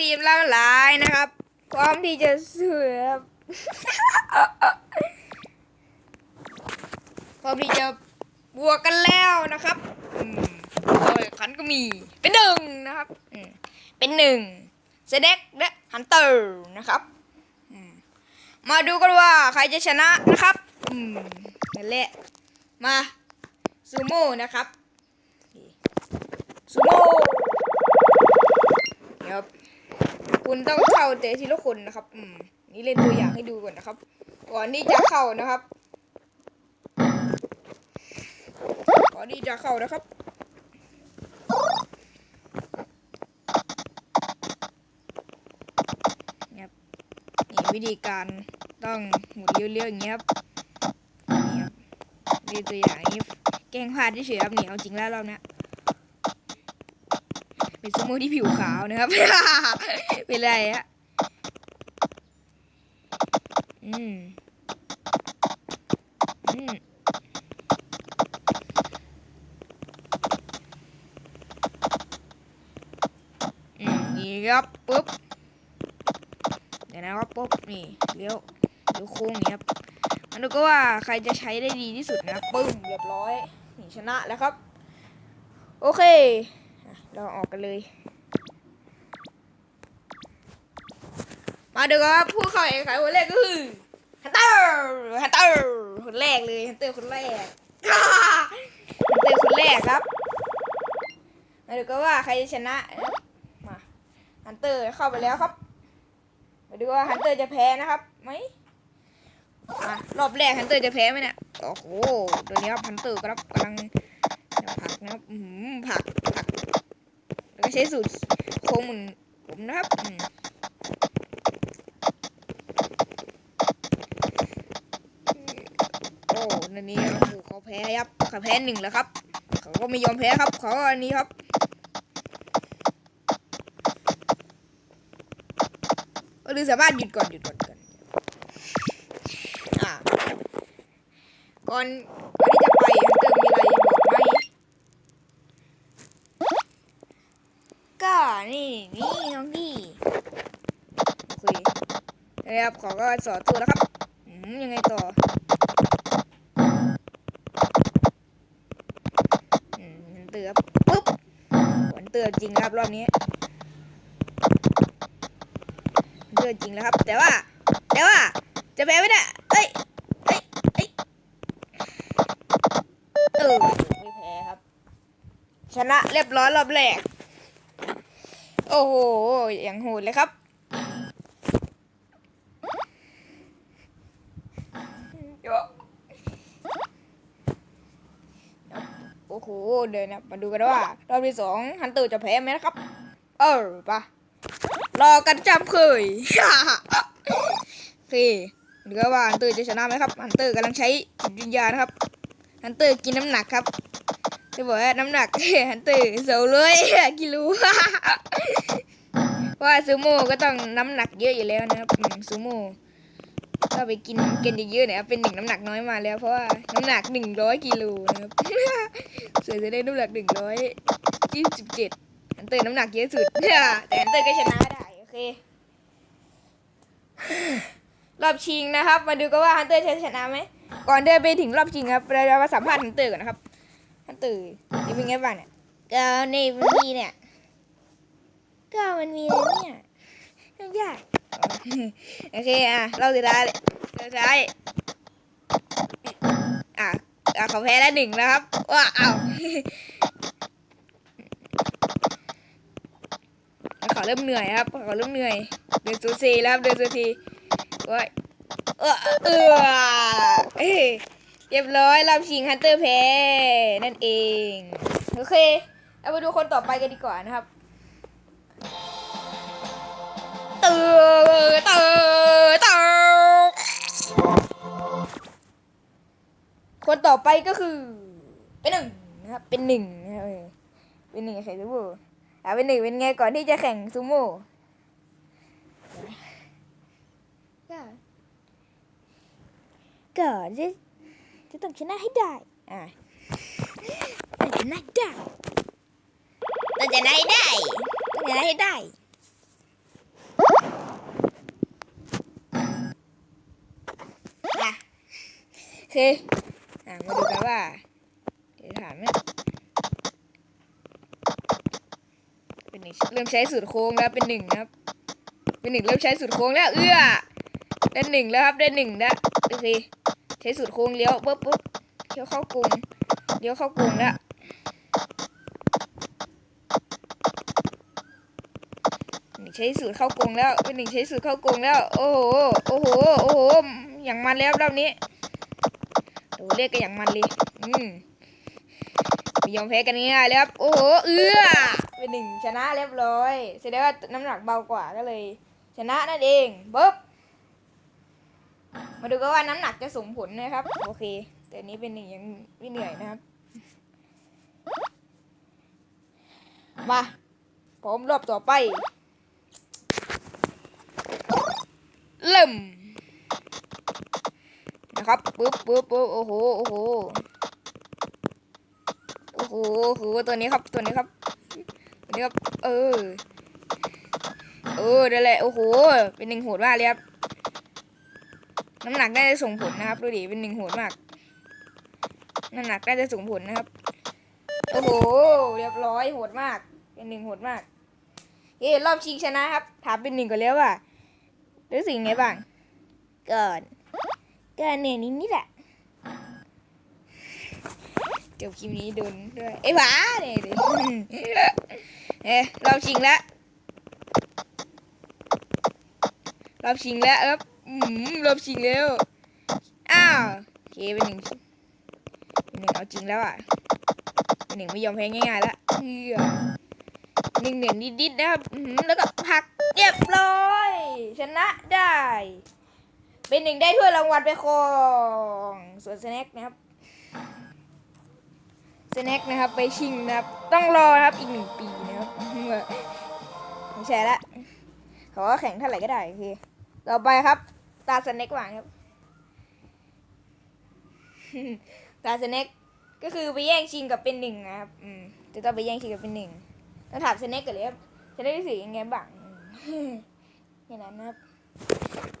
ทีมล่าหลายนะครับ พร้อมที่จะเสือบพร้อมที่จะบวกกันแล้วนะครับอืมโดยขันก็มี เป็นหนึ่งนะครับเป็นหนึ่งเซเด็กและฮันเตอร์นะครับมาดูกันว่าใครจะชนะนะครับนั่นแหละมาซูโม่นะครับซูโม่เดี๋ยว คุณต้องเข้าเตะทีละคนนะครับ อืม นี่เล่นตัวอย่างให้ดูก่อนนะครับ ก่อนที่จะเข้านะครับ ก่อนที่จะเข้านะครับนี่ครับนี่วิธีการต้องหมุนเลี้ยวๆอย่างเงี้ยครับนี่ครับนี่ตัวอย่างนี้แกงพลาดเฉยๆครับนี่เอาจริงแล้วรอบเนี้ย เป็นสมูที่ผิวขาวนะครับ เป็นไรฮะอืมอืมอืมนี่ครับปุ๊บเดี๋ยวนะครับปุ๊บนี่เลี้ยวเลี้ยวโค้งนี้ครับมันดูก็ว่าใครจะใช้ได้ดีที่สุดนะปึ้มเรียบร้อยนี่ชนะแล้วครับ โอเค เราออกกันเลย มาดูกันครับผู้เข้าแข่งขันคนแรกก็คือฮันเตอร์ฮันเตอร์คนแรกเลยฮันเตอร์คนแรกฮันเตอร์คนแรกครับ มาดูกันว่าใครจะชนะมาฮันเตอร์เข้าไปแล้วครับ มาดูว่าฮันเตอร์จะแพ้นะครับไหมรอบแรกฮันเตอร์จะแพ้ไหมเนี่ย โอ้โห ตัวนี้ครับฮันเตอร์ครับกำลังผลักนะครับอืมผลักผลัก แล้วก็ใช้สูตรโค้งเหมือนผมนะครับโอ้นันนี้โอ้โหเขาแพ้ครับเขาแพ้หนึ่งแล้วครับ เขาก็ไม่ยอมแพ้ครับ เขาก็อันนี้ครับหรือสามารถหยุดก่อนหยุดก่อนก่อนอ่าก่อนก่อนที่จะไปฮันเตอร์มีอะไรบอกไหมก็ นี่นี่น้องนี่โอเคนะครับขอก็สอตัวแล้วครับยังไงต่ออืมฮันเตือบปุ๊บฮันเตือร์จริงครับรอบนี้เกินจริงแล้วครับ แต่ว่า แต่ว่า จะแพ้ไม่ได้เอ้ยเอ้ยเอ้ยเออไม่แพ้ครับ ชนะเรียบร้อยรอบแรก โอ้โหอย่างโหดเลยครับ โอ้โห เดินนะ มาดูกันว่ารอบที่สองฮันเตอร์จะแพ้ไหมนะครับ เออปะรอกันจำเคยโอเคหลือว่าฮันเตอร์จะชนะไหมครับฮันเตอร์กำลังใช้จิตวิญญาณนะครับฮันเตอร์กินน้ำหนักครับ จะบอกว่าน้ำหนักฮันเตอร์สองร้อยกิโลเพราะว่าซูโม่ก็ต้องน้ำหนักเยอะอยู่แล้วนะครับซูโม่ถ้าไปกินกันเยอะๆเนี่ยเป็นหนึ่งน้ำหนักน้อยมาแล้วเพราะว่าน้ำหนักหนึ่งร้อยกิโลนะครับเสือจะได้น้ำหนักหนึ่งร้อยยี่สิบเจ็ดฮันเตอร์น้ำหนักเยอะสุดแต่ฮันเตอร์ก็ชนะได้โอเครอบชิงนะครับ มาดูกันว่าฮันเตอร์จะชนะไหมก่อนเดินไปถึงรอบชิงครับเราจะมาสัมภาษณ์ฮันเตอร์ก่อนนะครับ ฮันตอร์นี่เป็นไงบ้างเนี่ยก็ในมันมีเนี่ย ก็มันมีอะไรเนี่ยไม่ยากโอเคอะเราสุดท้ายเลยสุดท้ายอะอะเขาแพ้แล้วหนึ่งนะครับว้าเอาเขาเริ่มเหนื่อยครับเขาเริ่มเหนื่อยเดินซูซีแล้วเดินซูซีโอ้ยเออเออเอ้ รียบร้อยรอบชิงฮันเตอร์แพ้นั่นเอง โอเค เอาไปดูคนต่อไปกันดีกว่านะครับเตอเตอเตอคนต่อไปก็คือ เป็นหนึ่งนะครับ เป็นหนึ่งนะครับเป็นหนึ่งใส่ซูโม่อ่าเป็นหนึ่งเป็นไงก่อนที่จะแข่งซูโม่ก็ก็ จะต้องชนะให้ได้ อ่าต้องชนะได้ต้องชนะให้ได้ต้องชนะให้ได้คอะมาดูกันว่าเดี๋ถามเนี่ยเป็นหนึ่งเริ่มใช้สูตรโค้งแล้วเป็นหนึ่งครับ เป็นหนึ่งเริ่มใช้สูตรโค้งแล้วเอื้อได้หนึ่งแล้วครับได้หนึ่งแล้วโอเค ช้สูตรโค้งเลี้ยวปุ๊บปุ๊บเลี้ยวเข้ากรุงเลี้ยวเข้ากรุงแล้วหนึ่งใช้สูตรเข้ากรงแล้วเป็นหนึ่งใช้สูตรเข้ากรงแล้ว โอ้โหโอ้โหโอ้โหอย่างมันแล้วรอบนี้โอ้เรียกกันอย่างมันเลยอืมไม่ยอมแพ้กันง่ายๆเลยครับโอ้โหเอื้อเป็นหนึ่งชนะเรียบร้อยแสดงว่าน้ำหนักเบากว่าก็เลย ชนะนั่นเองปุ๊บ มาดูกันว่าน้ำหนักจะส่งผลนะครับ โอเค แต่นี้เป็นหนึ่งยังไม่เหนื่อยนะครับ มาพร้อมรอบต่อไป เริ่ม นะครับปุ๊บปุ๊บปุ๊บโอ้โหโอ้โหโอ้โหโอ้โหตัวนี้ครับตัวนี้ครับตัวนี้ครับ เออเออนั่นแหละโอ้โห เป็นหนึ่งโหดมากเลยครับ น้ำหนักน่าจะส่งผลนะครับดูดิเป็นหนึ่งโหดมาก น้ำหนักน่าจะส่งผลนะครับ โอ้โห เรียบร้อยโหดมาก เป็นหนึ่งโหดมากเฮ้รอบชิงชนะครับ ถามเป็นหนึ่งก่อนแล้วว่ารู้สึกยังไงบ้างก่อนก็เหนื่อยนิดนิดแหละจบคลิปนี้โดนด้วยไอ้หวาเนี่ยเอ๊ะรอบชิงแล้วรอบชิงแล้วครับ อืมรอบชิงแล้ว อ้าวเคเป็นหนึ่งเป็นหนึ่งเอาจริงแล้วอะเป็นหนึ่งไม่ยอมแพ้ง่ายๆแล้วเออหนึ่งหนื่อยนิดๆนะครับอื้อหือแล้วก็ผลักเรียบร้อยชนะได้ เป็นหนึ่งได้ถ้วยรางวัลไปครองส่วนสแน็คนะครับสแน็คนะครับไปชิงนะครับ ต้องรอนะครับอีกหนึ่งปีนะครับไม่ใช่ละเขาก็แข่งเท่าไหร่ก็ได้โอเคต่อไปครับ ตาสแน็ควางครับ ตาสแน็คก็คือไปแย่งชิงกับเป็นหนึ่งนะครับ อืมจะต้องไปแย่งชิงกับเป็นหนึ่งต้องถามสแน็คกันเลยครับจะได้รู้สึกยังไงบ้างอืมอย่างนั้นนะครับ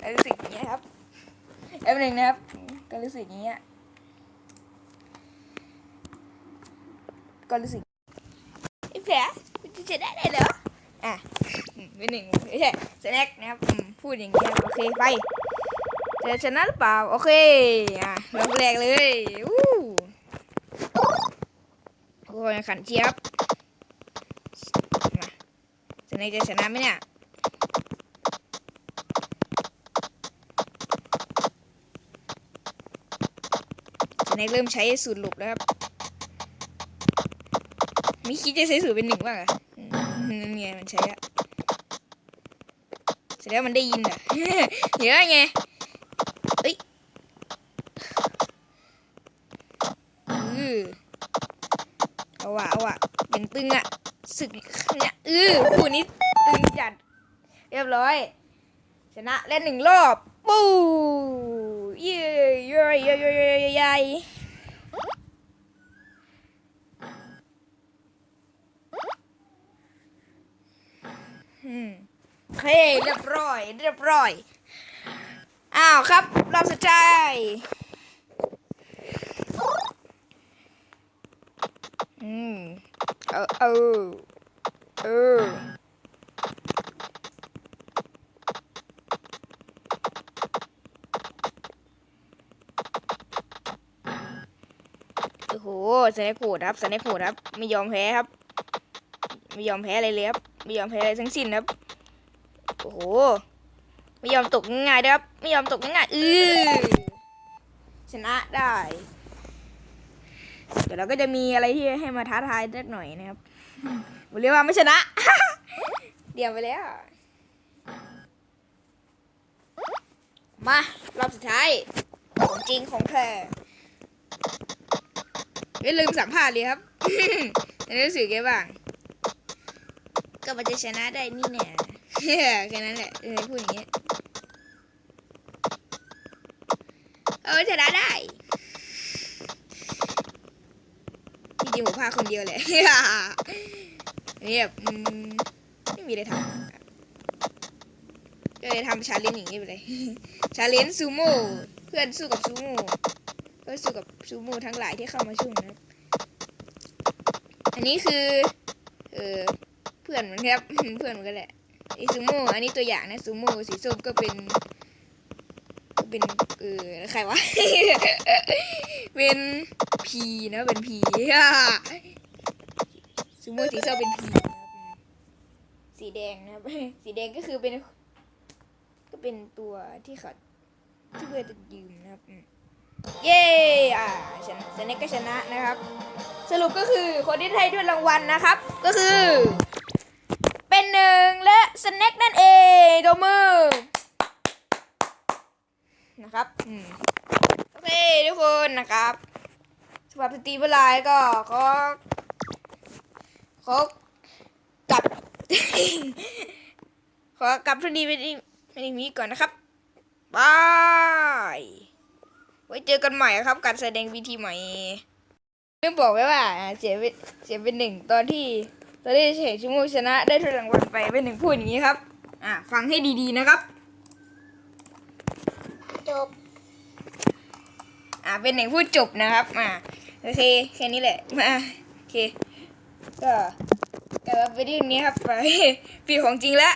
ก็รู้สึกอย่างนี้ยครับแป๊บหนึงนะครับ ก็รู้สึกอย่างเงี้ยก็รู้สึกไอ้แผลมันจะชนะได้เหรออะอืมเป็นหนึ่งไม่ใช่สแน็คนะครับอืมพูดอย่างเงี้ยโอเคไป จะชนะหรือเปล่า โอเคอะรอบแรกเลยอู้โอ้ยขันเชียบมาสนจะชนะไหมเนี่ยสแน็คเริ่มใช้สูตรหลบแล้วครับไม่คิดจะใช้สูตรเป็นหนึ่งบ้างอะนั่ไงมันใช้อะแสดงว่ามันได้ยินอะเดี๋ยวไงเอ้ยเออเอา ว่ะเอาว่ะยังตึงอะสึกเนี่ยเออคู่นี้ตึงจัด เรียบร้อย ชนะเล่นหนึ่งรอบ ปูเย้เย้เย้เย้เย้เย้เย้อืมโอเคเรียบร้อย เรียบร้อย อ้าวครับ รอบสุดท้าย อืม เออ เออ เออ โอ้โหสแน็คโหดครับสแน็คโหดครับ ไม่ยอมแพ้ครับ ไม่ยอมแพ้อะไรเลยครับ ไม่ยอมแพ้อะไรทั้งสิ้นครับ โอ้โห ไม่ยอมตกง่ายๆด้วยครับ ไม่ยอมตกง่ายๆอือชนะได้ เดี๋ยวเราก็จะมีอะไรที่ให้มาท้าทายสักหน่อยนะครับบอกเลยว่าไม่ชนะ เดี๋ยวไปแล้ว มารอบสุดท้าย ของจริงของแท้ไม่ลืมสัมภาษณ์เลยครับในรู้สึกไงบ้าง ก็มันจะชนะได้นี่แน่แค่นั้นแหละเออพูดอย่างเงี้ยเออชนะได้จ ริงๆผมพาคนเดียวแหละเนี่ยแบบไม่มีอะไรทำก็เลยทำชาเลนจ์อย่างนี้ไปเลยชาเลนจ์ซูโม่เพื่อนสู้กับซูโม่ก็สู้กับซูโม่ทั้งหลายที่เข้ามาช่วยนะอันนี้คือเออเพื่อนเหมือนครับเพื่อนเหมือนกันแหละไอซูโม่อันนี้ตัวอย่างนะซูโม่สีส้มก็เป็นก็เป็น เออใครวะ เป็นพีนะเป็นพีอะซูโม่สีส้มเป็นพีสีแดงนะครับ สีแดงก็คือเป็น ก็เป็นตัวที่เขาที่เพื่อนจะยืมนะครับ เย้อ่าชนะสเน็กก็ชนะนะครับ สรุปก็คือคนที่ได้ด้วยรางวัลนะครับ ก็คือ เป็นหนึ่งและสเน็กนั่นเองตัวมือ นะครับอโอเคทุกคนนะครับสำหรับสตรีมเวลาก็ขอขอกลับ ขอกลับทุนีไปที่ไปที่นี้ก่อนนะครับบายไว้เจอกันใหม่ครับ การแสดงวิธีใหม่ลืมบอกไว้ว่าเสียเป็นเสียเป็นหนึ่งตอนที่ตอนที่เฉยชิมูชนะได้ถ้วยรางวัลไปเป็นหนึ่งพูดอย่างนี้ครับ อ่าฟังให้ดีๆนะครับ บ อ่าเป็นหนึ่งพูดจบนะครับมาโอเคแค่นี้แหละมาโอเคก็กลับมาไปที่นี้ครับไปปีของจริงแล้ว